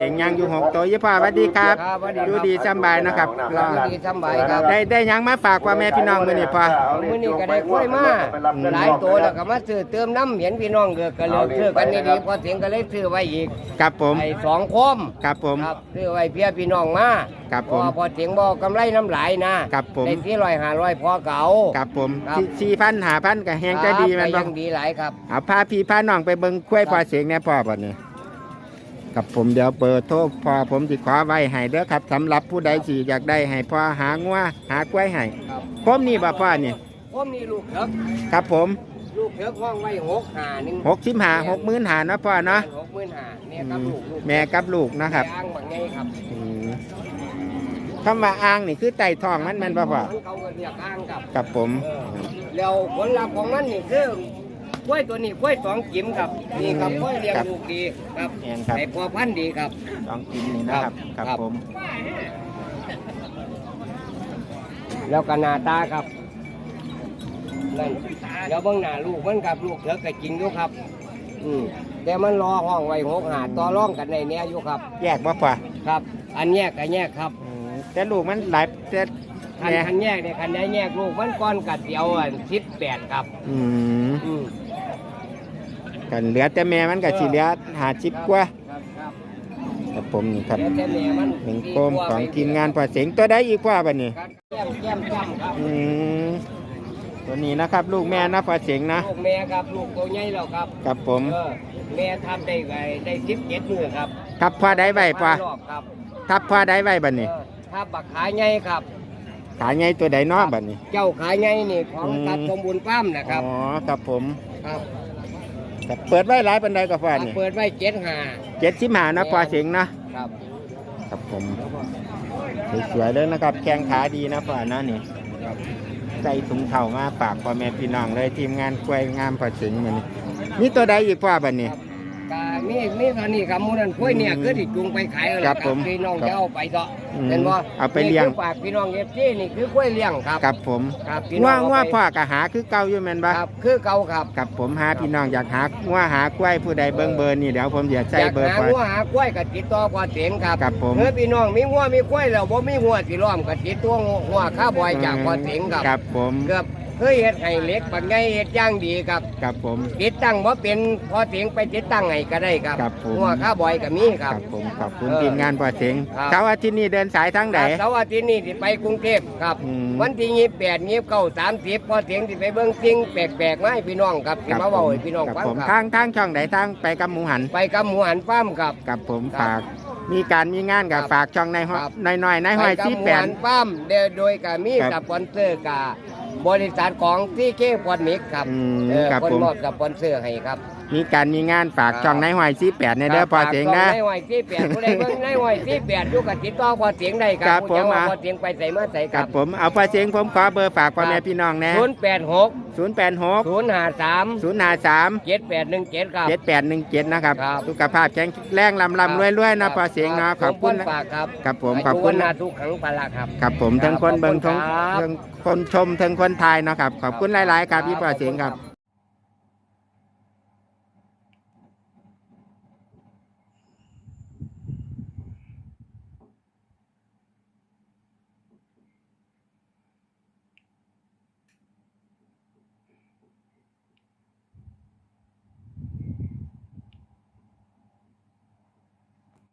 เก่งยังอยู่หกตัวยี่พ่อสวัสดีครับครับสวัสดีครับอยู่ดีสำบายนะครับรอดีสำบายครับได้ได้หยังมาฝากพ่อแม่พี่น้องมื้อนี้พ่อมื้อนี้ก็ได้กล้วยมาหลายตัวแล้วก็มาซื้อเติมน้ำเห็นพี่น้องเดือก็เลยซื้อกันดีๆพอเสียงก็เลยซื้อไว้อีกครับผมไอ้สองคมครับผมครับซื้อไว้เพียพี่น้องมาครับผมพอพอเสียงบอกกำไรน้ำไหลนะครับผมได้ที่ร้อยห้าร้อยพอเก่าครับผมครับสี่พันหาพันก็แฮงใจดีแมันคบ่รับก็ยังดีหลายครับเอาพาพี่พาน้องไปเบิ่งกล้วยพ่อเสียงแหน่พ่อบัดนี้ กับผมเดี๋ยวเปิดโทรพ่อผมสิขอไว้ให้เด้อครับสำหรับผู้ใดสิอยากได้ให้พ่อหางัวหากล้วยให้ครับผมนี่บ่พ่อนี่ผมนี่ลูกเถิกครับผมลูกเถิกห้องไว้หกหาหนึ่งหกสิบหาหกหมื่นหานะพ่อเนาะหกหมื่นหาแม่กับลูกลูกแม่กับลูกนะครับแม่อ้างบางไงครับอืมคำว่าอ่างนี่คือไต่ทองมันแมันบ่พ่อมันเขาก็เรียกอ้างครับกับผม เออแล้วผลลัพธ์ของมันนี่คือ กล้วยตัวนี้กล้วยสองจิ๋มครับนี่ครับกล้วยเลี้ยงลูกดีครับแอนครับไอ้พอพันธุ์ดีครับลองกินนี่นะครับครับครับผมแล้วก็หน้าตาครับนั่นแล้วเบื้องหน้าลูกมันกับลูกเถอะก็จริงอยู่ครับ อืมแต่มันรอห้องไว้หกหาต่อร่องกันในเนี้ยอยู่ครับ แยกบ่พ่อครับ อันแยกกับแยกครับอืมแต่ลูกมันหลายแต่คันแม่คันแยกเนี่ยคันได้แยกลูกมันก้อนกัดเดียวอะสิบแปดครับ อืมอืม กันเหลือแต่แม่มันก็สิเหลือหาชิบกว่าครับครับครับผมนี่ครับแล้วแต่แม่มันหนึ่งโคมของทีมงานพ่อเสียงตัวใดอีกพ่อบัดนี้ครับแก้มแก้มจ้ำครับอืมตัวนี้นะครับ ลูกแม่นะพ่อเสียงนะลูกแม่ครับลูกตัวใหญ่แล้วครับกับผมเออแม่ทำได้ไงได้สิบเจ็ดมือครับทับพ่อได้ไว้พ่อรอบครับทับพ่อได้ไว้บัดนี้เออถ้าบักขายใหญ่ครับ ขายไงตัวใดเนาะบัดนี้เจ้าขายใหญ่นี่ของอืม ตัดสมบูรณ์ป้ามนะครับอ๋อครับผม ครับ แต่เปิดไว้หลายปันใดก็พ่อนี่เปิดไว้เจ็ดห้าเจ็ดสิบหานะพ่อเสียงนะครับ ครับผมสวยๆเลยนะครับ แข้งขาดีนะพ่อนะนี่ใส่ถุงเท้ามาฝากพ่อแม่พี่น้องเลยทีมงานกล้วยงามพ่อเสียงมันนี่มีตัวใดอีกพ่อบัดนี้ กามีมีเท่านี้ครับหมูนันกล้วยเนี่ยคือที่จุงไปขายเอาครับผมพี่น้องครับจะเอาไปเถอะอืมเห็นบ่เอาไปเลี้ยงนี่คือฝากพี่น้องเอฟซีนี่คือกล้วยเลี้ยงครับกับผมครับพี่น้ว่าองว่าเไปพ่อกะหาคือเก่าอยู่แม่นบ่ครับคือเก่าครับกับผมหาพี่น้องอยากหาว่าหากล้วยผู้ใดเบิ่งเบอร์นี่เดี๋ยวผมจะใส่อยากเบอร์หาพ่อ หัวหากล้วยกับติดต่อพอเสียงครับกับผม เมื่อพี่น้องมีหัวมีกล้วยแล้วบ่มีหัวสิล้อมกับติดตัวหัวข้าบอยจากพอเสียงครับกับผม เกือบ เคยเฮ็ดให้เหล็กปักไงเฮ็ดอย่างดีครับกับผม ติดตั้งบ่เป็นพอเสียงไปติดตั้งให้ก็ได้ครับครับผม หัวข้าบอยก็มีคครัรับ บผมขอบคุณเออทีมงานพ่อเสียงครับ เช้าอาทิตย์นี้เดินสายทางไหน ครับเสาร์อาทิตย์นี้สิไปกรุงเทพครับ อืมวันที่ยี่แปดยี่เก้าสามสิบพอเสียงสิไปเบิ่งสิ่งแปลกๆมาให้พี่น้องครับสิครับมาเว้าผมให้พี่น้องกับฟังผมคทารับงทางช่องไหนทางไปกับหมูหัน ไปกับหมูหันฟาร์มครับ กับผมครับฝาก มีการมีงานกับครับฝากช่องในห้อยครับ น้อยๆในห้อยไปกับที่หมูแปดหันฟาร์มโดยโดยก็มีครับ สปอนเซอร์กับ บริษัทของที่เคพอนมิกครับอืมเออครับคนผม มอบสปอนเซอร์ให้ครับ มีการมีงานฝากครับช่องในห้อยที่แปดในเด้อพอเสียงนะในหอยที่แปดผู้ใดเบิ่งในหอยที่แปดอยู่กับติดต่อพอเสียงได้คครัรับบผมผู้จังว่าอะพอเสียงไปใส่มาใส่คกัรับบผมเอาพอเสียงผมขอเบอร์ฝากพ่อแม่พี่น้องนะศูนย์แปดหกศูนย์แปดหกศูนย์ห้าสามศูนย์ห้าสามเจ็ดแปดหนึ่งเจ็ดครับเจ็ดแปดหนึ่งเจ็ดนะครับครับสุขภาพแข็งแรงลำลำรวยรวยๆนะพอเสียงนะขอบคุณผมฝากครับครับผมขอบคุณนานะทุกขังพละครับครับผมทั้งคนขอบคุณเบิ่งทั้งครับทั้งคนชมทั้งคนทายเนาะครับขอบคุณหลาย ๆ ครับพี่พอเสียงครับ